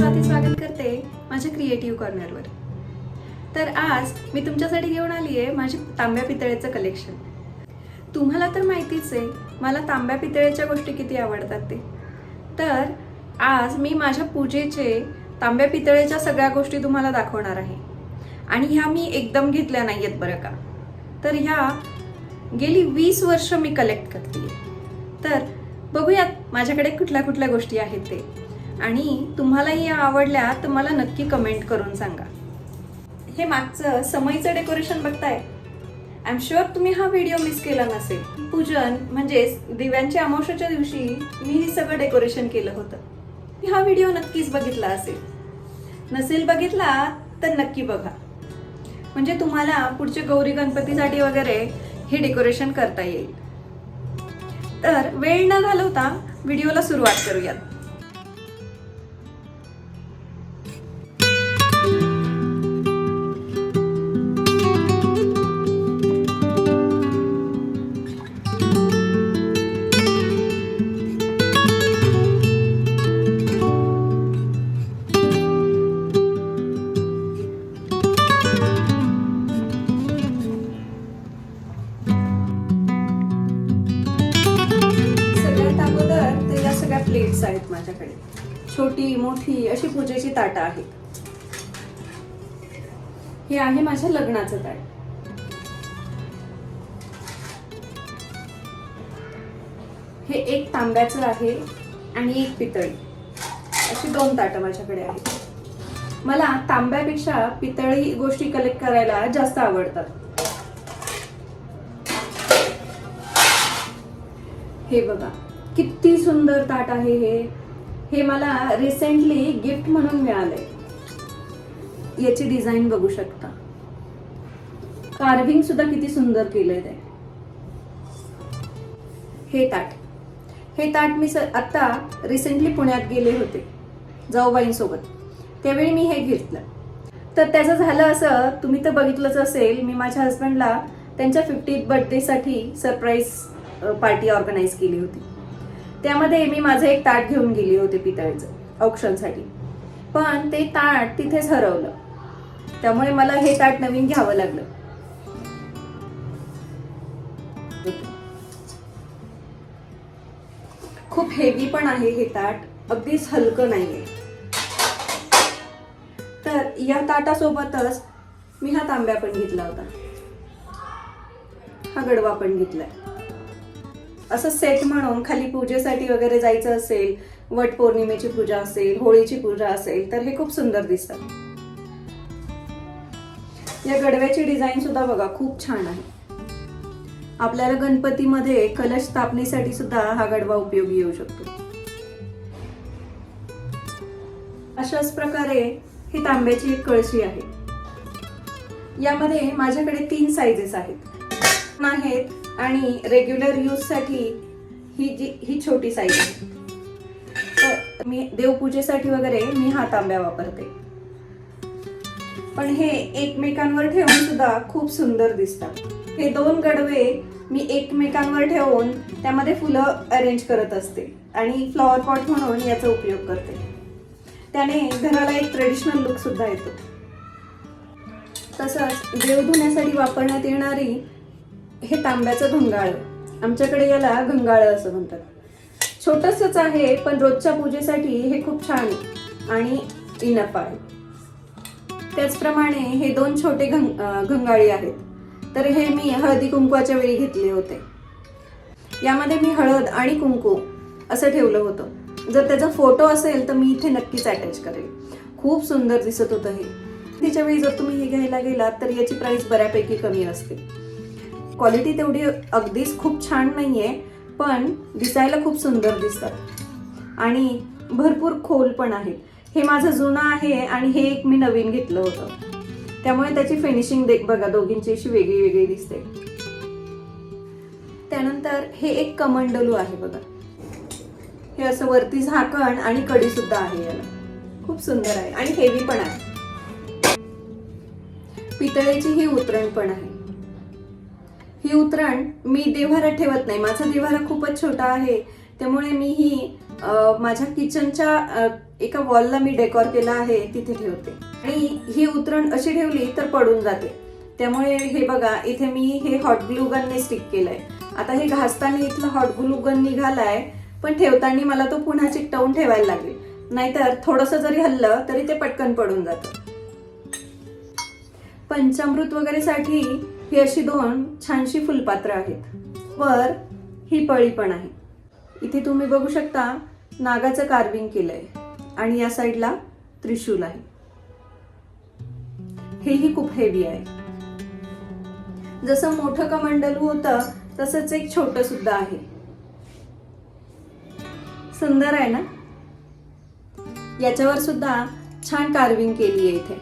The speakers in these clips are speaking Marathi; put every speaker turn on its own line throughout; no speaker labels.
स्वाती स्वागत करते माझ्या क्रिएटिव्ह कॉर्नरवर तर आज मी तुमच्यासाठी घेऊन आली आहे माझे तांब्या पितळेचं कलेक्शन तुम्हाला तर माहितीच आहे मला तांब्या पितळेच्या गोष्टी किती आवडतात ते. तर आज मी माझ्या पूजेचे तांब्या पितळेच्या सगळ्या गोष्टी तुम्हाला दाखवणार आहे. आणि ह्या मी एकदम घेतल्या नाही आहेत बरं का. तर ह्या गेली वीस वर्ष मी कलेक्ट करते तर बघूयात माझ्याकडे कुठल्या कुठल्या गोष्टी आहेत ते. आणि तुम्हालाही या आवडल्या तर मला नक्की कमेंट करून सांगा. हे मागचं समईचं डेकोरेशन बघताय? आय एम शुअर तुम्ही हा व्हिडिओ मिस केला नसेल. पूजन म्हणजेच दिव्यांच्या अमावश्याच्या दिवशी मी हे सगळं डेकोरेशन केलं होतं. मी हा व्हिडिओ नक्कीच बघितला असेल. नसेल बघितला तर नक्की बघा. म्हणजे तुम्हाला पुढच्या गौरी गणपतीसाठी वगैरे हे डेकोरेशन करता येईल. तर वेळ न घालवता व्हिडिओला सुरुवात करूयात. माझ्या लग्नाचं ताट हे एक तांब्याचं आहे आणि एक पितळी. अशी दोन ताटं माझ्याकडे आहेत. मला तांब्यापेक्षा पितळी गोष्टी कलेक्ट करायला जास्त आवडतात. हे बघा किती सुंदर ताट आहे हे. हे मला रिसेंटली गिफ्ट म्हणून मिळालंय. याची डिझाईन बघू शकता. कार्विंग सुद्धा किती सुंदर केलंय ते. हे ताट. हे ताट मी सर आता रिसेंटली पुण्यात गेले होते जाऊबाईंसोबत. त्यावेळी मी हे घेतलं. तर त्याचं झालं असं तुम्ही तर बघितलंच असेल मी माझ्या हस्बंडला त्यांच्या फिफ्टीथ बर्थडेसाठी सरप्राईज पार्टी ऑर्गनाईज केली होती. त्यामध्ये मी माझं एक ताट घेऊन गेली होते पितळेचं औक्षणसाठी पण ते ताट तिथेच हरवलं. त्यामुळे मला हे ताट नवीन घ्यावं लागलं. खूप हेवी पण आहे हे ताट. अगदीच हलकं नाहीये. तर या ताटासोबतच मी हा तांब्या पण घेतला होता. हा गडवा पण घेतलाय. असं सेट म्हणून खाली पूजेसाठी वगैरे जायचं असेल वट पौर्णिमेची पूजा असेल होळीची पूजा असेल तर हे खूप सुंदर दिसतात. या गडव्याची डिझाईन सुद्धा बघा खूप छान आहे. आपल्याला गणपतीमध्ये कलश स्थापनेसाठी सुद्धा हा गडवा उपयोगी येऊ शकतो. अशाच प्रकारे ही तांब्याची एक कळशी आहे. यामध्ये माझ्याकडे तीन साईजेस आहेत. आहेत आणि रेग्युलर यूजसाठी ही जी ही छोटी साईज आहे. तर मी देवपूजेसाठी वगैरे मी हा तांब्या वापरते. पण हे एकमेकांवर ठेवून सुद्धा खूप सुंदर दिसतात. हे दोन गडवे मी एकमेकांवर ठेवून त्यामध्ये फुलं अरेंज करत असते आणि फ्लॉवर पॉट म्हणून याचा उपयोग करते. त्याने घराला एक ट्रेडिशनल लुक सुद्धा येतो. तसंच देव धुण्यासाठी वापरण्यात येणारी हे तांब्याचं घंगाळ. आमच्याकडे याला घंगाळ असं म्हणतात. छोटसच आहे पण रोजच्या पूजेसाठी हे खूप छान आणि इनफ आहे त्याचप्रमाणे हे दोन छोटे घं अं, घंगाळी आहेत. तर हे मी हळदी कुंकवाच्या वेळी घेतले होते. यामध्ये मी हळद आणि कुंकू असं ठेवलं होतं. जर त्याचा फोटो असेल तर मी इथे नक्कीच अटॅच करेल. खूप सुंदर दिसत होतं हे. तिच्या वेळी जर तुम्ही हे घ्यायला गेलात तर याची प्राइस बऱ्यापैकी कमी असते. क्वालिटी तेवढी अगदीच खूप छान नाही आहे पण दिसायला खूप सुंदर दिसतात. आणि भरपूर खोल पण आहे हे माझं जुनं आहे आणि हे एक मी नवीन घेतलं होतं. त्यामुळे त्याची फिनिशिंग देख बघा दोघींची अशी वेगळी वेगळी दिसते. त्यानंतर हे एक कमंडलू आहे बघा. हे असं वरती झाकण आणि कडी सुद्धा आहे याला. खूप सुंदर आहे आणि हेवी पण आहे. पितळेची ही उतरण पण आहे. ही उतरण मी देव्हारात ठेवत नाही. माझा देव्हारा खूपच छोटा आहे. त्यामुळे मी ही माझ्या किचनच्या एका वॉलला मी डेकोर केला आहे तिथे ठेवते. आणि ही उतरण अशी ठेवली तर पडून जाते. त्यामुळे हे बघा इथे मी हे हॉट ग्लू गनने स्टिक केलंय. आता हे घासताना इथलं हॉट ग्लू गन निघालाय पण ठेवताना मला तो पुन्हा चिकटवून ठेवायला लागेल. नाहीतर थोडस जरी हल्लं तरी ते पटकन पडून जातं. पंचामृत वगैरे साठी ही अशी दोन छानशी फुलपात्र आहेत. वर ही पळी पण आहे. इथे तुम्ही बघू शकता नागाचं कार्विंग केलंय. आणि या साईडला त्रिशूल आहे. हेही खूप हेवी आहे. जसं मोठं कमंडलू होतं तसंच एक छोट सुद्धा आहे. सुंदर आहे ना? याच्यावर सुद्धा छान कार्विंग केली आहे इथे.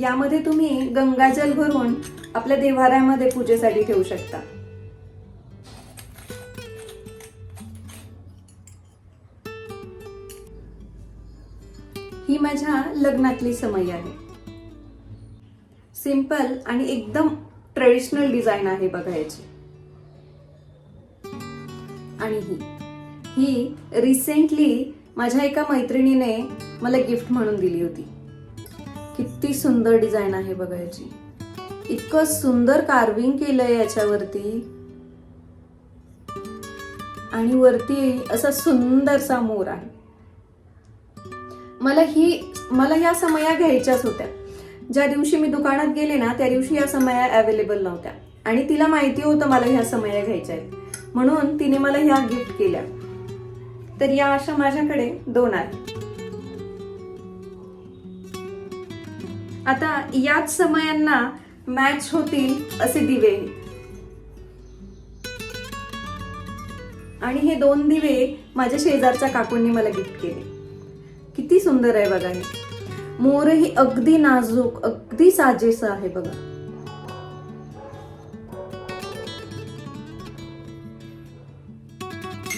यामध्ये तुम्ही गंगाजल भरून आपल्या देवाऱ्यामध्ये पूजेसाठी ठेवू शकता. माझ्या लग्नातली समय आहे. सिंपल आणि एकदम ट्रेडिशनल डिझाईन आहे बघायची. आणि ही ही रिसेंटली माझ्या एका मैत्रिणीने मला गिफ्ट म्हणून दिली होती. किती सुंदर डिझाईन आहे बघायची. इतकं सुंदर कार्विंग केलंय याच्यावरती. आणि वरती असा सुंदरसा मोर आहे. मला ही मला या समया घ्यायच्याच होत्या. ज्या दिवशी मी दुकानात गेले ना त्या दिवशी या समया अवेलेबल नव्हत्या. आणि तिला माहिती होतं मला ह्या समया घ्यायच्या आहेत. म्हणून तिने मला ह्या गिफ्ट केल्या. तर या अशा माझ्याकडे दोन आहेत. आता याच समयांना मॅच होतील असे दिवे. आणि हे दोन दिवे माझ्या शेजारच्या काकूंनी मला गिफ्ट केले. किती सुंदर आहे बघा हे. मोर ही अगदी नाजूक अगदी साजेस आहे बघा.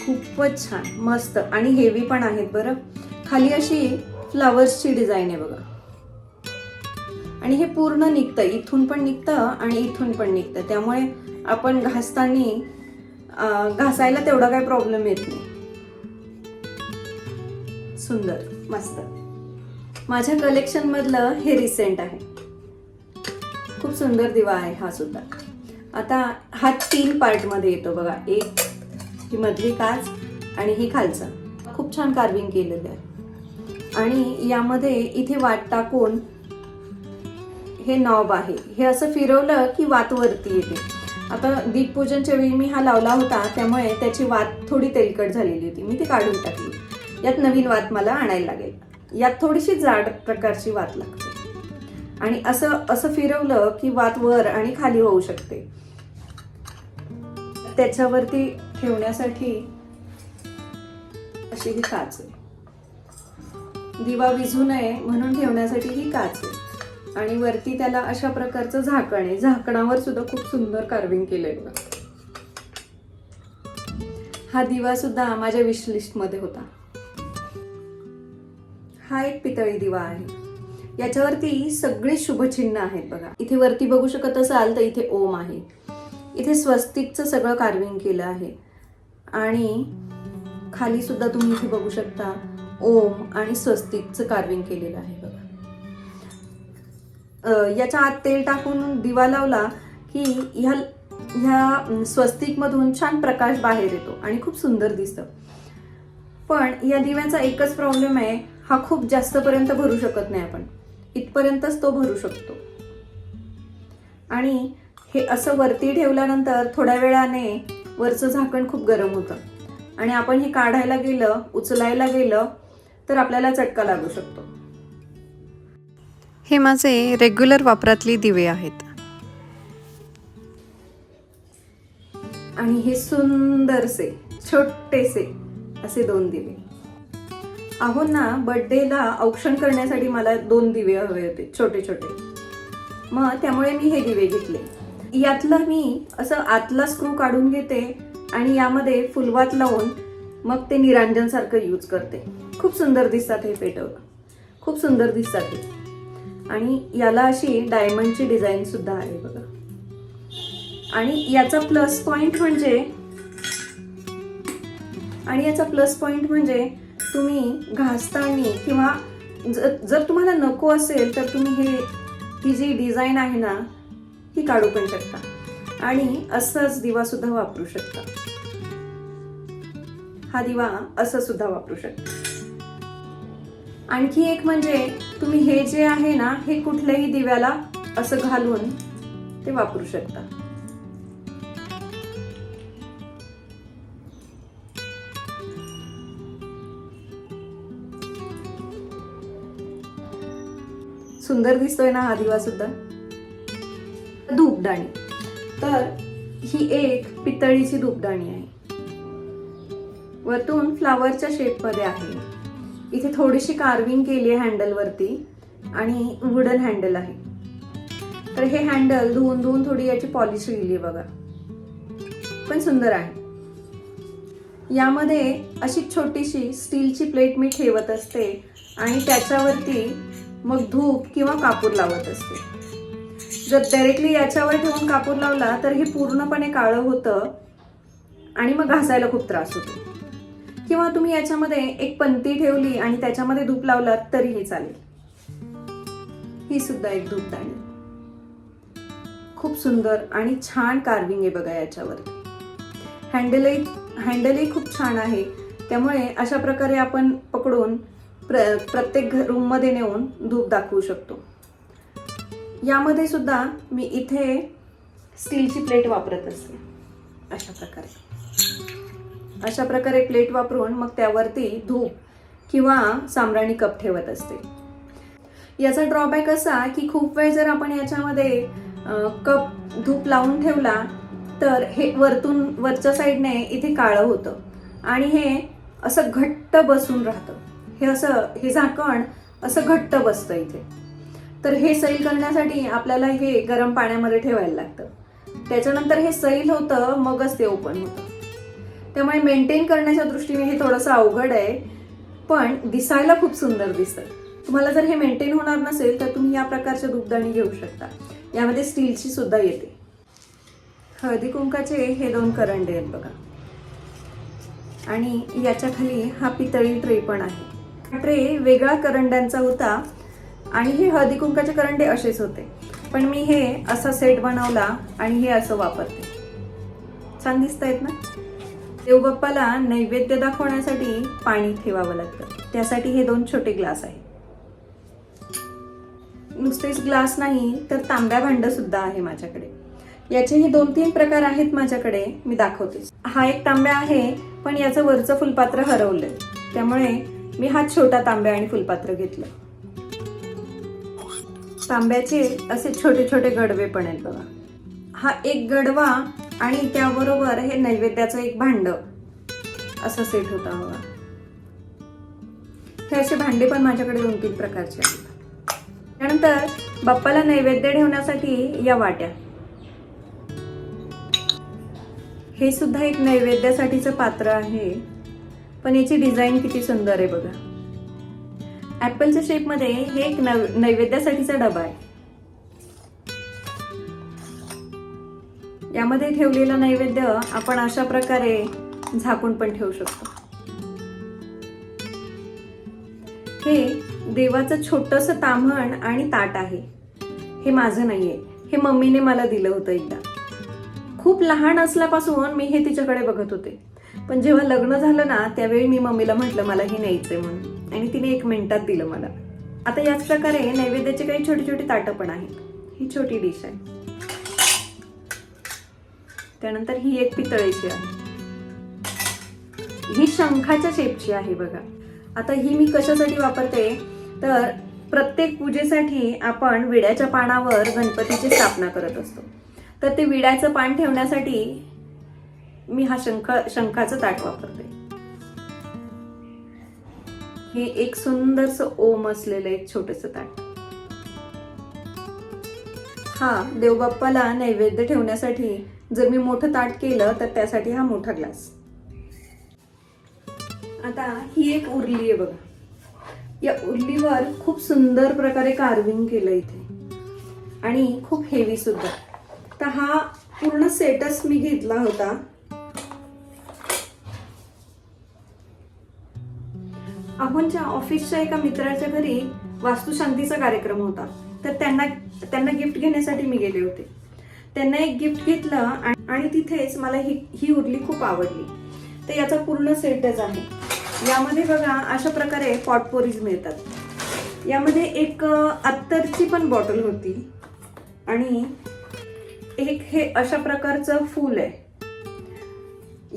खूपच छान मस्त. आणि हेवी पण आहेत बरं. खाली अशी फ्लावर्सची डिझाईन आहे बघा. आणि हे पूर्ण निघतं इथून पण निघतं आणि इथून पण निघतं. त्यामुळे आपण घासताना घासायला तेवढा काही प्रॉब्लेम येत नाही. सुंदर. मस्त. माझ्या कलेक्शन मधलं हे रिसेंट आहे. खूप सुंदर दिवा आहे हा सुद्धा. आता हा तीन पार्टमध्ये येतो बघा. एक ही मधली काच आणि ही खालचा. खूप छान कार्विंग केलेलं आहे. आणि यामध्ये इथे वाट टाकून हे नॉब आहे. हे असं फिरवलं की वात वरती येते. आता दीपपूजनच्या वेळी मी हा लावला होता त्यामुळे त्याची वात थोडी तेलकट झालेली होती. मी ती काढून टाकली. यात नवीन वात मला आणायला लागेल. यात थोडीशी जाड प्रकारची वात लागते. आणि असं असं फिरवलं की वात वर आणि खाली होऊ शकते. त्याच्यावरती ठेवण्यासाठी अशी ही काच आहे. दिवा विझू नये म्हणून ठेवण्यासाठी ही काच आहे. आणि वरती त्याला अशा प्रकारचं झाकण आहे. झाकणावर सुद्धा खूप सुंदर कार्विंग केलंय बघा. हा दिवा सुद्धा माझ्या विशलिस्टमध्ये मध्ये होता. हा एक पितळी दिवा आहे. याच्यावरती सगळे शुभचिन्ह आहेत बघा. इथे वरती बघू शकत असाल तर इथे ओम आहे. इथे स्वस्तिकचं सगळं कार्विंग केलं आहे. आणि खाली सुद्धा तुम्ही इथे बघू शकता ओम आणि स्वस्तिकचं कार्विंग केलेलं आहे बघा. याच्या आत तेल टाकून दिवा लावला की ह्या ह्या स्वस्तिक मधून छान प्रकाश बाहेर येतो आणि खूप सुंदर दिसतं. पण या दिव्याचा एकच प्रॉब्लेम आहे हा खूप जास्त पर्यंत भरू शकत नाही आपण. इथपर्यंतच तो भरू शकतो. आणि हे असं वरती ठेवल्यानंतर थोड्या वेळाने वरचं झाकण खूप गरम होतं. आणि आपण हे काढायला गेलं उचलायला गेलं तर आपल्याला चटका लागू शकतो.
हे माझे रेग्युलर वापरातली दिवे आहेत.
आणि हे सुंदरसे छोटेसे असे दोन दिवे. अहो ना बर्थडेला औक्षण करण्यासाठी मला दोन दिवे हवे होते छोटे छोटे. मग त्यामुळे मी हे दिवे घेतले. यातलं मी असं आतला स्क्रू काढून घेते आणि यामध्ये फुलवात लावून मग ते निरांजन सारखं यूज करते. खूप सुंदर दिसतात हे पेटवलं खूप सुंदर दिसतात हे. आणि याला अशी डायमंडची डिझाईन सुद्धा आहे बघा. आणि याचा प्लस पॉइंट म्हणजे आणि याचा प्लस पॉईंट म्हणजे तुम्ही घासताना किंवा जर जर तुम्हाला नको असेल तर तुम्ही हे ही जी डिझाईन आहे ना ही काढू पण शकता. आणि असंच दिवा सुद्धा वापरू शकता. हा दिवा असं सुद्धा वापरू शकता. आणखी एक म्हणजे तुम्ही हे जे आहे ना हे कुठल्याही दिव्याला असं घालून ते वापरू शकता. सुंदर दिसतोय ना हा दिवा सुद्धा. धूपदाणी. तर ही एक पितळीची धूपदाणी आहे. वरतून फ्लावरच्या शेपमध्ये आहे. इथे थोडीशी कार्विंग केली आहे हँडलवरती आणि वुडन हँडल आहे. तर हे हँडल धुवून धुवून थोडी याची पॉलिश गेली बघा. पण सुंदर आहे. यामध्ये अशी छोटीशी स्टीलची प्लेट मी ठेवत असते आणि त्याच्यावरती मग धूप किंवा कापूर लावत असते. जर डायरेक्टली याच्यावर ठेवून कापूर लावला तर हे पूर्णपणे काळं होतं आणि मग घासायला खूप त्रास होतो. किंवा तुम्ही याच्यामध्ये एक पंती ठेवली आणि त्याच्यामध्ये धूप लावलात तरीही चालेल. ही सुद्धा एक धूपदाणी खूप सुंदर आणि छान कार्विंग आहे बघा याच्यावरती हँडलही हँडलही खूप छान आहे. त्यामुळे अशा प्रकारे आपण पकडून प्र प्रत्येक रूममध्ये नेऊन धूप दाखवू शकतो. यामध्ये सुद्धा मी इथे स्टीलची प्लेट वापरत असते. अशा प्रकारे. अशा प्रकारे प्लेट वापरून मग त्यावरती धूप किंवा साम्राणी कप ठेवत असते. याचा ड्रॉबॅक असा की खूप वेळ जर आपण याच्यामध्ये कप धूप लावून ठेवला तर हे वरतून वरच्या साईडने इथे काळं होतं. आणि हे असं घट्ट बसून राहतं. हे असं हे झाकण असं घट्ट बसतं इथे. तर हे सैल करण्यासाठी आपल्याला हे गरम पाण्यामध्ये ठेवायला लागतं. त्याच्यानंतर हे सैल होतं मगच ते ओपन होतं. त्यामुळे मेंटेन करण्याच्या दृष्टीने हे थोडंसं अवघड आहे पण दिसायला खूप सुंदर दिसतं. तुम्हाला जर हे मेंटेन होणार नसेल तर तुम्ही या प्रकारच्या धूपदाणी घेऊ शकता. यामध्ये स्टीलची सुद्धा येते. हळदी कुंकाचे हे दोन करंडे आहेत बघा. आणि याच्या खाली हा पितळी ट्रे पण आहे. ट्रे वेगळा करंड्यांचा होता. आणि हे हळदी कुंकाचे करंडे असेच होते. पण मी हे असा सेट बनवला आणि हे असं वापरते. छान दिसत आहेत ना? देवबाप्पाला नैवेद्य दाखवण्यासाठी पाणी ठेवावं लागतं. त्यासाठी हे दोन छोटे ग्लास आहेत. नुसतेच ग्लास नाही तर तांब्या भांड सुद्धा आहे माझ्याकडे. याचेही दोन तीन प्रकार आहेत माझ्याकडे मी दाखवते हा एक तांब्या आहे पण याचं वरचं फुलपात्र हरवलंय. त्यामुळे मी हा छोटा तांब्या आणि फुलपात्र घेतलं. तांब्याचे असे छोटे छोटे गडवे पण आहेत बघा. हा एक गडवा आणि त्याबरोबर हे नैवेद्याचं एक भांड असं सेट होता बघा. हे असे भांडे पण माझ्याकडे दोन तीन प्रकारचे आहेत. त्यानंतर बाप्पाला नैवेद्य ठेवण्यासाठी या वाट्या. हे सुद्धा एक नैवेद्यासाठीचं पात्र आहे. पण याची डिझाईन किती सुंदर आहे बघा. ऍपलच्या शेपमध्ये हे एक नव- नैवेद्यासाठीचा डबा आहे. यामध्ये ठेवलेला नैवेद्य आपण अशा प्रकारे झाकून पण ठेवू शकतो. हे देवाचं छोटस ताम्हण आणि ताट आहे. हे माझं नाहीये. हे मम्मीने मला दिलं होतं एकदा. खूप लहान असल्यापासून मी हे तिच्याकडे बघत होते. पण जेव्हा लग्न झालं ना त्यावेळी मी मम्मीला म्हटलं मला हे न्यायचंय म्हणून. आणि तिने एक मिनिटात दिलं मला. आता याच प्रकारे नैवेद्याची काही छोटी छोटी ताटं पण आहेत. ही छोटी डिश आहे. त्यानंतर ही एक पितळेची आहे. ही शंखाच्या शेपची आहे बघा. आता ही मी कशासाठी वापरते? तर प्रत्येक पूजेसाठी आपण विड्याच्या पानावर गणपतीची स्थापना करत असतो. तर ते विड्याचं पान ठेवण्यासाठी मी हा शंख शंखाचं ताट वापरते. हे एक सुंदरस ओम असलेलं एक छोटस ताट. हा देवबाप्पाला नैवेद्य ठेवण्यासाठी जर मी मोठं ताट केलं तर त्यासाठी हा मोठा ग्लास. आता ही एक उरली आहे बघा. या उरलीवर खूप सुंदर प्रकारे कार्विंग केलं इथे. आणि खूप हेवी सुद्धा. तर हा पूर्ण सेटच मी घेतला होता. आपणच्या ऑफिसच्या एका मित्राच्या घरी वास्तुशांतीचा कार्यक्रम होता. तर त्यांना त्यांना गिफ्ट घेण्यासाठी मी गेले होते. त्यांना एक गिफ्ट घेतलं आणि- तिथेच मला ही ही उरली खूप आवडली. तर याचा पूर्ण सेटच आहे. यामध्ये बघा अशा प्रकारे पॉटपोरीज मिळतात. यामध्ये एक अत्तरची पण बॉटल होती. आणि एक हे अशा प्रकारचं फूल आहे.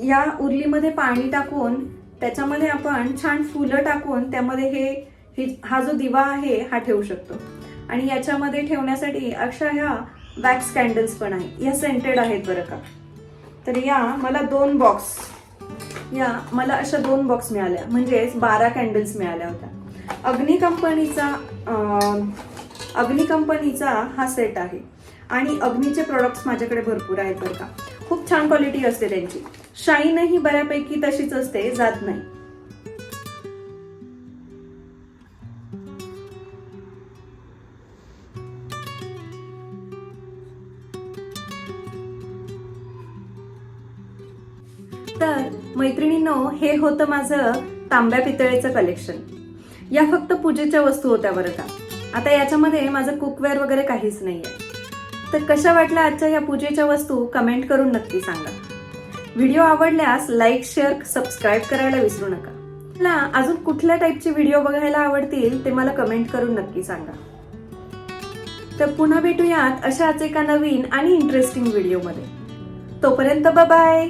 या उरलीमध्ये पाणी टाकून त्याच्यामध्ये आपण छान फुलं टाकून त्यामध्ये हे हा जो दिवा आहे हा ठेवू शकतो. आणि याच्यामध्ये ठेवण्यासाठी अशा ह्या वॅक्स कॅन्डल्स पण आहे या सेंटेड आहेत बरं का. तर या मला दोन बॉक्स या मला अशा दोन बॉक्स मिळाल्या. म्हणजेच बारा कॅन्डल्स मिळाल्या होत्या. अग्नी कंपनीचा अग्नी कंपनीचा हा सेट आहे. आणि अग्नीचे प्रोडक्ट्स माझ्याकडे भरपूर आहेत बरं का. खूप छान क्वालिटी असते त्यांची. शाईनही बऱ्यापैकी तशीच असते जात नाही. तर मैत्रिणींनो हे होतं माझं तांब्या पितळेचं कलेक्शन या फक्त पूजेच्या वस्तू होत्या बरं का. आता याच्यामध्ये माझं कुकवेअर वगैरे काहीच नाहीये. तर कशा वाटल्या आजच्या या पूजेच्या वस्तू कमेंट करून नक्की सांगा. व्हिडिओ आवडल्यास लाईक शेअर सबस्क्राईब करायला विसरू नका. मला अजून कुठल्या टाईपचे व्हिडिओ बघायला आवडतील ते मला कमेंट करून नक्की सांगा. तर पुन्हा भेटूयात अशाच एका नवीन आणि इंटरेस्टिंग व्हिडिओमध्ये तोपर्यंत बाय